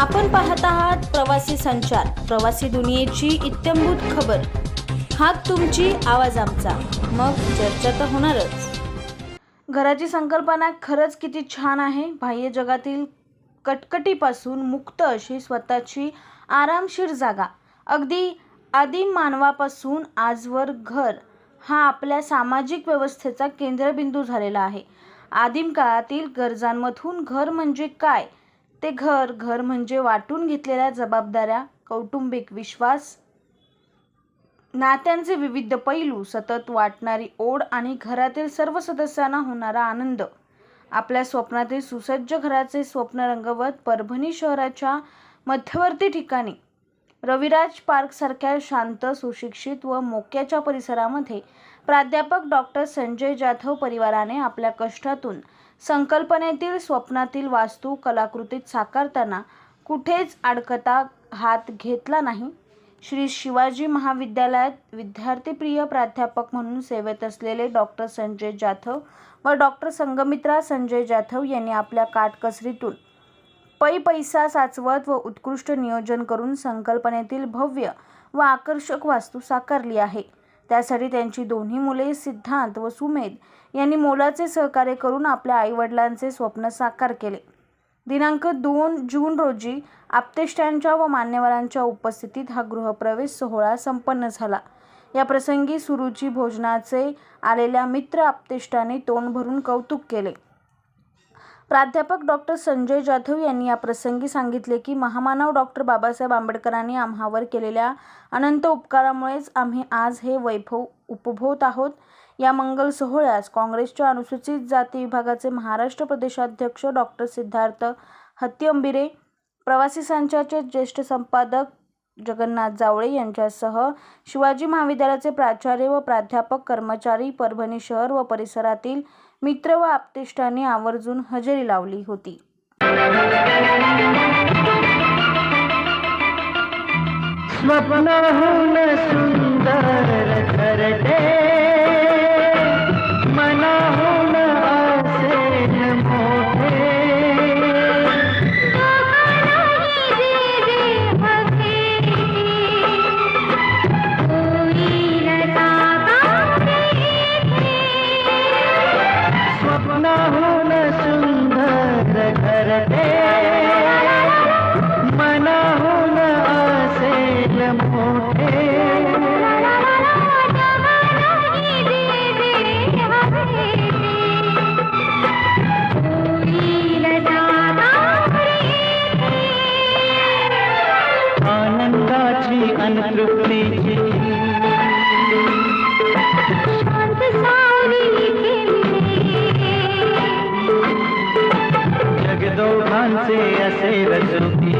आपण पाहत आहात प्रवासी संचार प्रवासी दुनियेची इत्यंभूत खबर. हात तुमची आवाज आमचा. मग चर्चा तर होणारच. घराची संकल्पना खरंच किती छान आहे. बाह्य जगातील कटकटीपासून मुक्त अशी स्वतःची आरामशीर जागा. अगदी आदिम मानवापासून आजवर घर हा आपल्या सामाजिक व्यवस्थेचा केंद्रबिंदू झालेला आहे. आदिम काळातील गरजांमधून घर म्हणजे काय? ते घर घर म्हणजे वाटून घेतलेल्या जबाबदाऱ्या कौटुंबिक विश्वास नात्यांचे विविध पैलू सतत वाटणारी ओढ आणि घरातील सर्व सदस्यांना होणारा आनंद. आपल्या स्वप्नातील सुसज्ज घराचे स्वप्न रंगवत परभणी शहराच्या मध्यवर्ती ठिकाणी रविराज पार्कसारख्या शांत सुशिक्षित व मोक्याच्या परिसरामध्ये प्राध्यापक डॉक्टर संजय जाधव परिवाराने आपल्या कष्टातून संकल्पनेतील स्वप्नातील वास्तू कलाकृतीत साकारताना कुठेच अडकता हात घेतला नाही. श्री शिवाजी महाविद्यालयात विद्यार्थीप्रिय प्राध्यापक म्हणून सेवेत असलेले डॉक्टर संजय जाधव व डॉक्टर संगमित्रा संजय जाधव यांनी आपल्या काटकसरीतून पै पैसा साचवत व उत्कृष्ट नियोजन करून संकल्पनेतील भव्य व आकर्षक वास्तू साकारली आहे. त्यासाठी त्यांची दोन्ही मुले सिद्धांत व सुमेध यांनी मोलाचे सहकार्य करून आपल्या आईवडिलांचे स्वप्न साकार केले. दिनांक दोन जून रोजी आप्तेष्ट्यांच्या व मान्यवरांच्या उपस्थितीत हा गृहप्रवेश सोहळा संपन्न झाला. या प्रसंगी सुरुची भोजनाचे आलेल्या मित्र आप्तेष्टांनी तोंड भरून कौतुक केले. प्राध्यापक डॉक्टर संजय जाधव यांनी या प्रसंगी सांगितले की महामानव डॉक्टर बाबासाहेब आंबेडकरांनी आम्हावर केलेल्या अनंत उपकारामुळेच आम्ही आज हे वैभव उपभोगत आहोत. या मंगल सोहळ्यास काँग्रेसच्या अनुसूचित जाती विभागाचे महाराष्ट्र प्रदेशाध्यक्ष डॉक्टर सिद्धार्थ हत्तीअंबिरे प्रवासी संचाचे ज्येष्ठ संपादक जगन्नाथ जावळे यांच्यासह शिवाजी महाविद्यालयाचे प्राचार्य व प्राध्यापक कर्मचारी परभणी शहर व परिसरातील मित्र व आप्तेष्टांनी आवर्जून हजेरी लावली होती. स्वप्न सुंदर ठरते मनाहून असेल मोठे आनंदाची अनतृप्तीची जगदोघांचे असेल सुखी